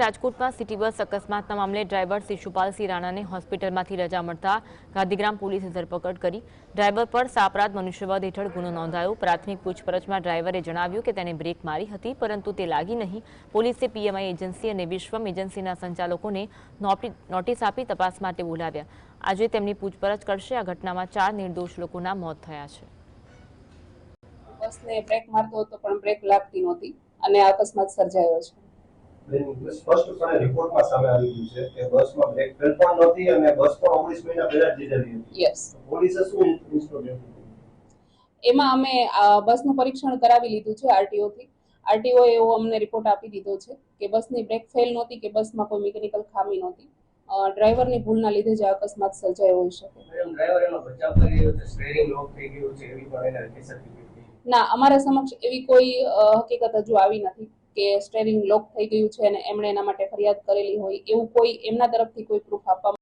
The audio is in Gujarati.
રાજકોટમાં સિટી બસ અકસ્માતના મામલે ડ્રાઈવર શિશુપાલસિંહ રાણાને હોસ્પિટલમાંથી રજા મળતા ગાંધીગ્રામ પોલીસે ધરપકડ કરી. ડ્રાઈવર પર સાપરાધ મનુષ્યવાદ હેઠળ ગુનો નોંધાયો. પ્રાથમિક પૂછપરછમાં ડ્રાઈવરે જણાવ્યું કે તેણે બ્રેક મારી હતી, પરંતુ તે લાગી નહીં. પોલીસે પીએમઆઈ એજન્સી અને વિશ્વમ એજન્સીના સંચાલકોને નોટિસ આપી તપાસ માટે બોલાવ્યા. આજે તેમની પૂછપરછ કરશે. આ ઘટનામાં ચાર નિર્દોષ લોકોના મોત થયા છે. અને અકસ્માત સર્જાયો છે. સ્પષ્ટપણે રિપોર્ટમાં સામે આવી ગયું છે કે બસમાં બ્રેક ફેલ પણ નહોતી અને બસ પણ ઓગણીસ મહિના પહેલા જ લીધેલી હતી. યસ પોલીસે શું એમાં અમે બસનું પરીક્ષણ કરાવી લીધું છે આરટીઓથી. આરટીઓ એવો અમને રિપોર્ટ આપી દીધો છે કે બસની બ્રેક ફેલ નહોતી કે બસમાં કોઈ મિકેનિકલ ખામી નહોતી. ડ્રાઈવરની ભૂલના લીધે જ આ અકસ્માત સર્જાયો હોઈ શકે. ડ્રાઈવર એનો બચાવ કરી રહ્યો છે? સ્ટેરિંગ લોક થઈ ગયું છે એવી પણ એને સર્ટિફિકેટ ના અમારા સમક્ષ એવી કોઈ હકીકત હજુ આવી નથી. કે સ્ટેરિંગ લોક થઈ ગયું છે અને એમણે એના માટે ફરિયાદ કરેલી હોય એવું કોઈ એમના તરફથી કોઈ પ્રૂફ આપવામાં